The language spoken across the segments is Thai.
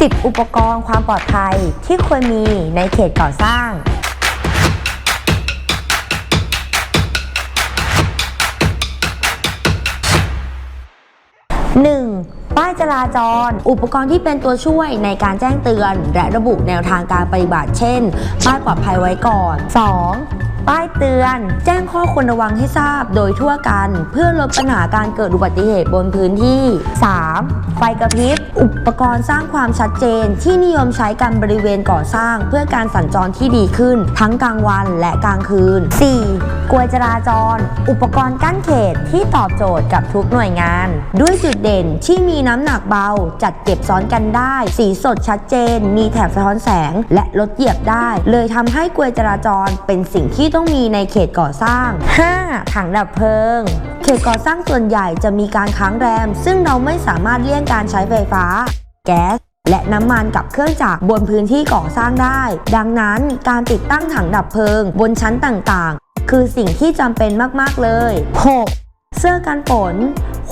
10 อุปกรณ์ความปลอดภัยที่ควรมีในเขตก่อสร้าง 1. ป้ายจราจร อุปกรณ์ที่เป็นตัวช่วยในการแจ้งเตือน และระบุแนวทางการปฏิบัติ เช่น ป้ายปลอดภัยไว้ก่อน 2. ป้ายเตือน แจ้งข้อควรระวังให้ทราบโดยทั่วกัน เพื่อลดปัญหาการเกิดอุบัติเหตุบนพื้นที่ 3. ไฟกระพริบ อุปกรณ์สร้างความชัดเจนที่นิยมใช้กันบริเวณก่อสร้าง เพื่อการสัญจรที่ดีขึ้น ทั้งกลางวันและกลางคืน 4. กลวยจราจร อุปกรณ์กั้นเขตที่ตอบโจทย์กับทุกหน่วยงาน ด้วยจุดเด่นที่มีน้ำหนักเบา จัดเก็บซ้อนกันได้ สีสดชัดเจน มีแถบสะท้อนแสง และลดเหยียบได้ เลยทำให้กลวยจราจรเป็นสิ่งที่ต้องมีในเขตก่อสร้าง 5. ถังดับเพลิง เขตก่อสร้างส่วนใหญ่จะมีการค้างแรม ซึ่งเราไม่สามารถเลี่ยงการใช้ไฟฟ้า แก๊สและน้ำมันกับเครื่องจักรบนพื้นที่ก่อสร้างได้ ดังนั้นการติดตั้งถังดับเพลิง บนชั้นต่างๆ คือสิ่งที่จำเป็นมาก ๆ เลย 6. เสื้อกันฝน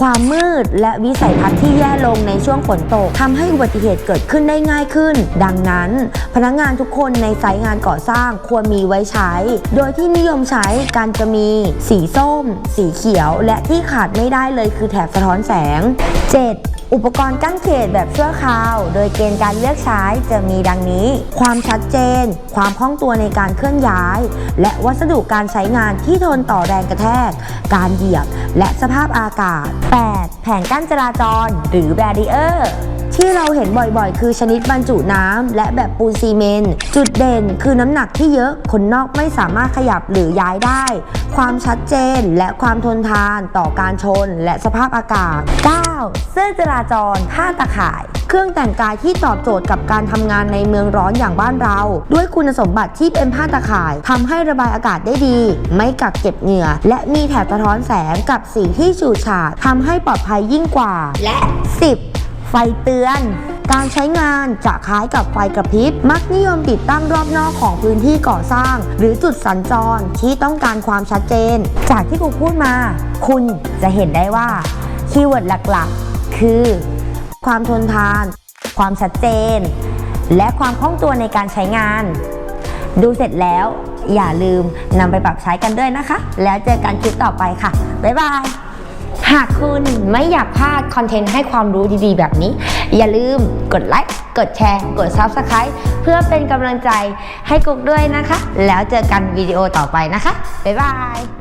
ความมืดและวิสัยทัศน์ที่แย่ลงในช่วงฝนตกทำให้อุบัติเหตุเกิดขึ้นได้ง่ายขึ้น ดังนั้น พนักงานทุกคนในไซต์งานก่อสร้างควรมีไว้ใช้ โดยที่นิยมใช้การจะมี สีส้ม สีเขียว และที่ขาดไม่ได้เลยคือแถบสะท้อนแสง 7. อุปกรณ์กั้นเขตแบบชั่วคราว โดยเกณฑ์การเลือกใช้จะมีดังนี้ ความชัดเจน ความคล่องตัวในการเคลื่อนย้าย และวัสดุการใช้งานที่ทนต่อแรงกระแทก การเหยียบ และสภาพอากาศ 8. แผงกั้นจราจร หรือแบ r เออร์ ที่เราเห็นบ่อยๆ คือชนิดบรรจุน้ำและแบบปูนซีเมนต์จุดเด่นคือน้ำหนักที่เยอะคนนอกไม่สามารถขยับหรือย้ายได้ ความชัดเจนและความทนทานต่อการชนและสภาพอากาศ 9. เสื้อจราจรผ้าตะข่าย เครื่องแต่งกายที่ตอบโจทย์กับการทำงานในเมืองร้อนอย่างบ้านเรา ด้วยคุณสมบัติที่เป็นผ้าตะข่ายทำให้ระบายอากาศได้ดี ไม่กักเก็บเหงื่อ และมีแถบสะท้อนแสงกับสีที่ฉูดฉาดทำให้ปลอดภัยยิ่งกว่า และ 10 ไฟเตือน การใช้งานจะคล้ายกับไฟกระพริบ มักนิยมติดตั้งรอบนอกของพื้นที่ก่อสร้าง หรือจุดสัญจรที่ต้องการความชัดเจน จากที่ครูพูดมา คุณจะเห็นได้ว่าคีย์เวิร์ดหลักๆ คือ ความทนทาน ความชัดเจน และความคล่องตัวในการใช้งาน ดูเสร็จแล้วอย่าลืมนำไปปรับใช้กันด้วยนะคะ แล้วเจอกันคลิปต่อไปค่ะ บ๊ายบาย หากคุณไม่อยากพลาดคอนเทนต์ให้ความรู้ดีๆ แบบนี้ อย่าลืมกดไลค์ กดแชร์ กด Subscribe เพื่อเป็นกำลังใจให้กุ๊กด้วยนะคะ แล้วเจอกันวิดีโอต่อไปนะคะ บ๊ายบาย